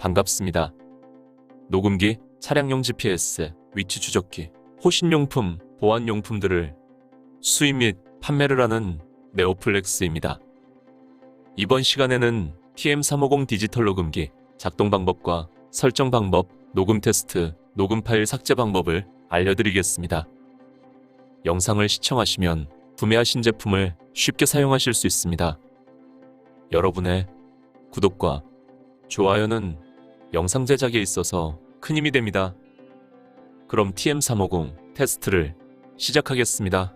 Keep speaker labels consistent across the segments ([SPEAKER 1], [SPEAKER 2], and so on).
[SPEAKER 1] 반갑습니다. 녹음기, 차량용 GPS, 위치 추적기, 호신용품, 보안용품들을 수입 및 판매를 하는 네오플렉스입니다. 이번 시간에는 TM350 디지털 녹음기 작동 방법과 설정 방법, 녹음 테스트, 녹음 파일 삭제 방법을 알려드리겠습니다. 영상을 시청하시면 구매하신 제품을 쉽게 사용하실 수 있습니다. 여러분의 구독과 좋아요는 영상 제작에 있어서 큰 힘이 됩니다. 그럼 TM350 테스트를 시작하겠습니다.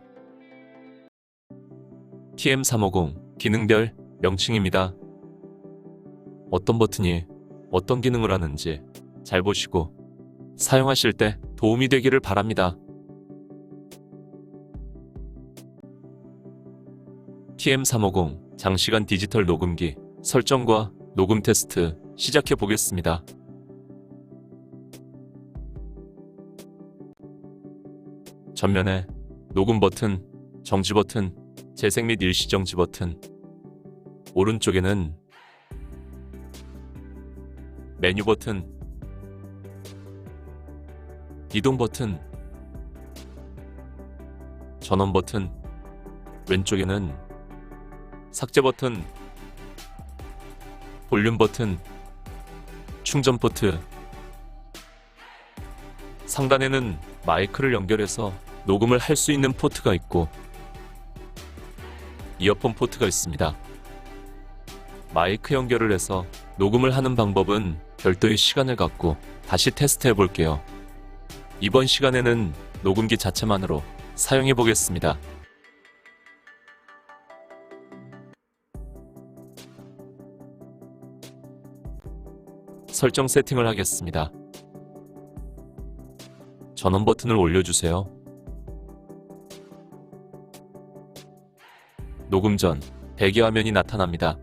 [SPEAKER 1] TM350 기능별 명칭입니다. 어떤 버튼이 어떤 기능을 하는지 잘 보시고 사용하실 때 도움이 되기를 바랍니다. TM350 장시간 디지털 녹음기 설정과 녹음 테스트 시작해 보겠습니다. 전면에 녹음 버튼, 정지 버튼, 재생 및 일시 정지 버튼, 오른쪽에는 메뉴 버튼, 이동 버튼, 전원 버튼, 왼쪽에는 삭제 버튼, 볼륨 버튼, 충전 포트, 상단에는 마이크를 연결해서 녹음을 할 수 있는 포트가 있고 이어폰 포트가 있습니다. 마이크 연결을 해서 녹음을 하는 방법은 별도의 시간을 갖고 다시 테스트 해 볼게요. 이번 시간에는 녹음기 자체만으로 사용해 보겠습니다. 설정 세팅을 하겠습니다. 전원 버튼을 올려주세요. 녹음 전 대기 화면이 나타납니다.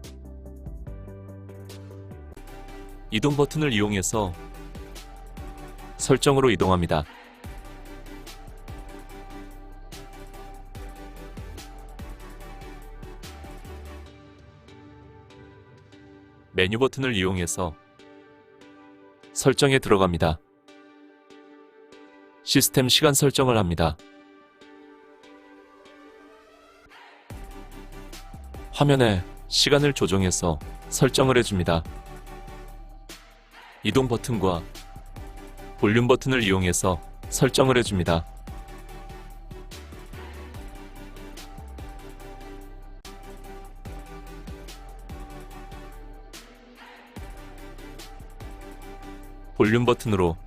[SPEAKER 1] 이동 버튼을 이용해서 설정으로 이동합니다. 메뉴 버튼을 이용해서 설정에 들어갑니다. 시스템 시간 설정을 합니다. 화면에 시간을 조정해서 설정을 해줍니다. 이동 버튼과 볼륨 버튼을 이용해서 설정을 해줍니다. 볼륨 버튼으로.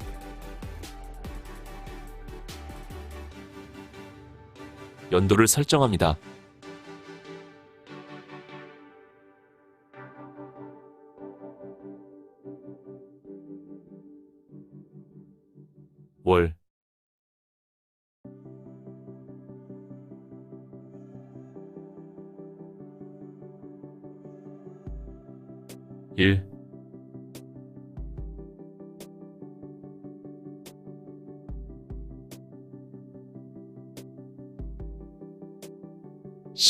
[SPEAKER 1] 연도를 설정합니다. 월. 일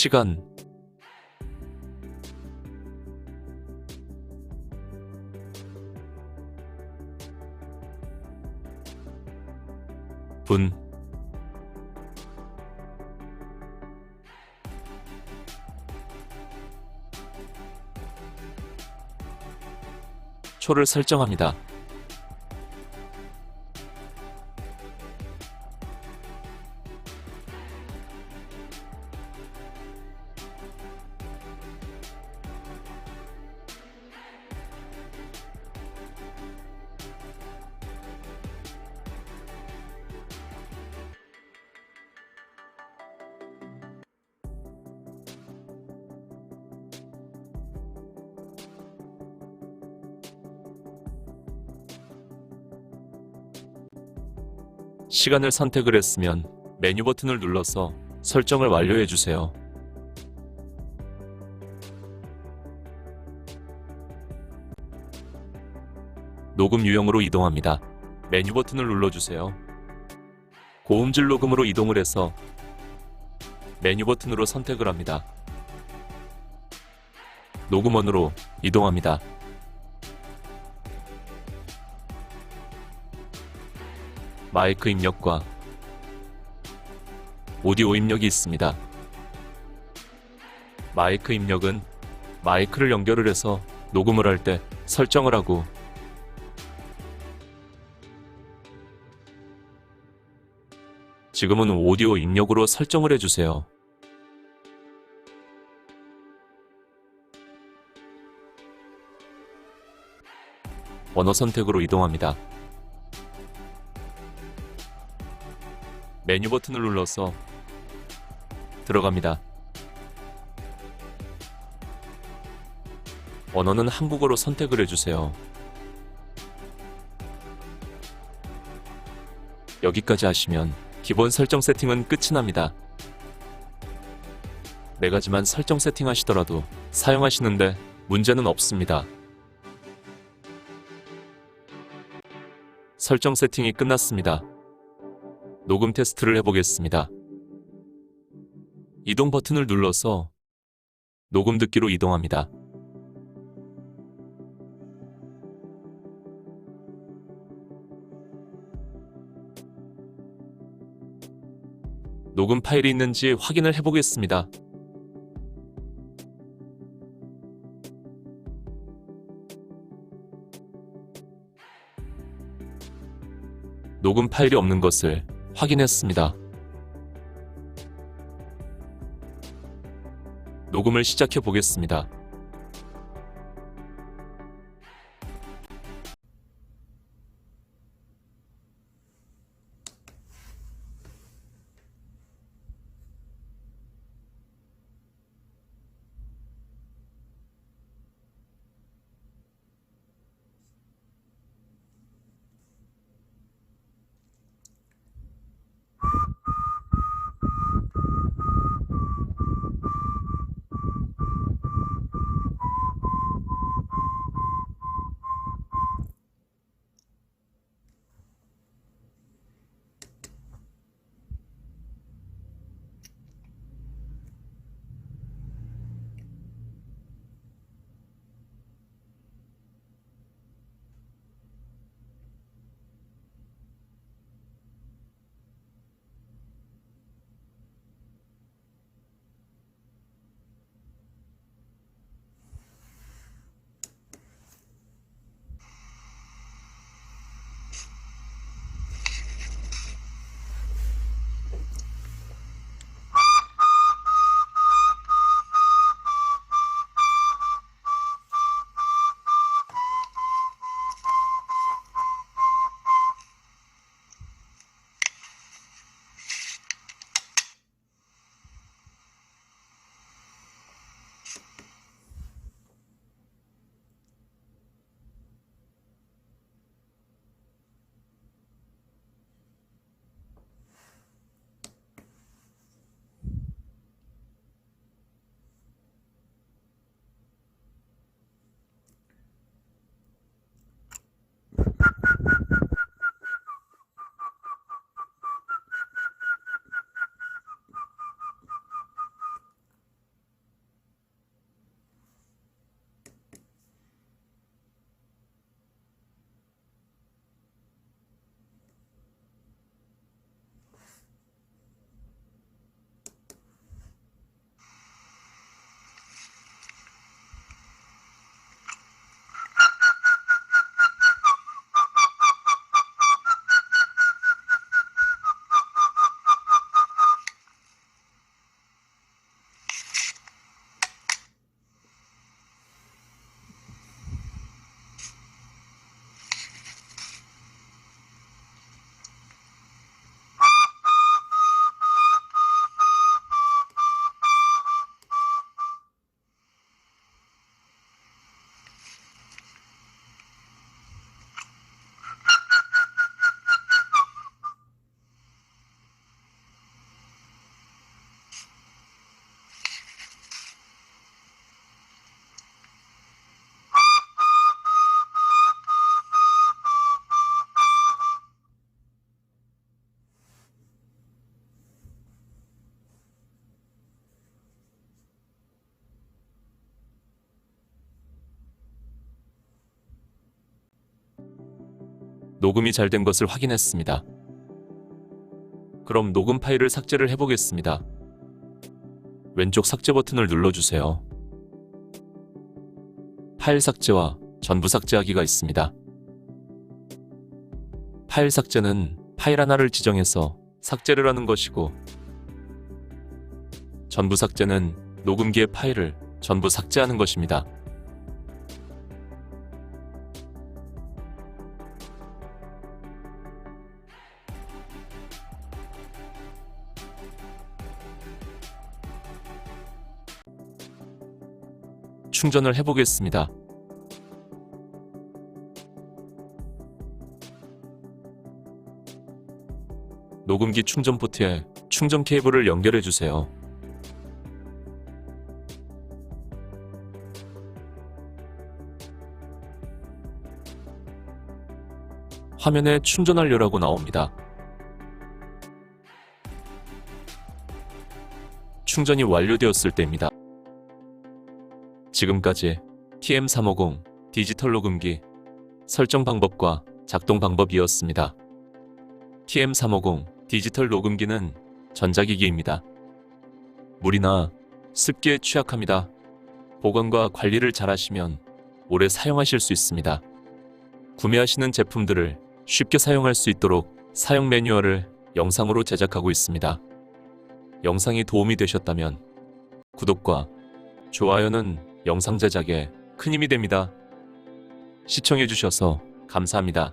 [SPEAKER 1] 시간 분 초를 설정합니다. 시간을 선택을 했으면 메뉴 버튼을 눌러서 설정을 완료해 주세요. 녹음 유형으로 이동합니다. 메뉴 버튼을 눌러주세요. 고음질 녹음으로 이동을 해서 메뉴 버튼으로 선택을 합니다. 녹음원으로 이동합니다. 마이크 입력과 오디오 입력이 있습니다. 마이크 입력은 마이크를 연결을 해서 녹음을 할 때 설정을 하고 지금은 오디오 입력으로 설정을 해주세요. 언어 선택으로 이동합니다. 메뉴 버튼을 눌러서 들어갑니다. 언어는 한국어로 선택을 해주세요. 여기까지 하시면 기본 설정 세팅은 끝이 납니다. 네 가지만 설정 세팅하시더라도 사용하시는데 문제는 없습니다. 설정 세팅이 끝났습니다. 녹음 테스트를 해보겠습니다. 이동 버튼을 눌러서 녹음 듣기로 이동합니다. 녹음 파일이 있는지 확인을 해보겠습니다. 녹음 파일이 없는 것을 확인했습니다. 녹음을 시작해 보겠습니다. 녹음이 잘 된 것을 확인했습니다. 그럼 녹음 파일을 삭제를 해보겠습니다. 왼쪽 삭제 버튼을 눌러주세요. 파일 삭제와 전부 삭제하기가 있습니다. 파일 삭제는 파일 하나를 지정해서 삭제를 하는 것이고, 전부 삭제는 녹음기의 파일을 전부 삭제하는 것입니다. 충전을 해보겠습니다. 녹음기 충전 포트에 충전 케이블을 연결해 주세요. 화면에 충전 완료라고 나옵니다. 충전이 완료되었을 때입니다. 지금까지 TM350 디지털 녹음기 설정 방법과 작동 방법이었습니다. TM350 디지털 녹음기는 전자기기입니다. 물이나 습기에 취약합니다. 보관과 관리를 잘하시면 오래 사용하실 수 있습니다. 구매하시는 제품들을 쉽게 사용할 수 있도록 사용 매뉴얼을 영상으로 제작하고 있습니다. 영상이 도움이 되셨다면 구독과 좋아요는 영상 제작에 큰 힘이 됩니다. 시청해주셔서 감사합니다.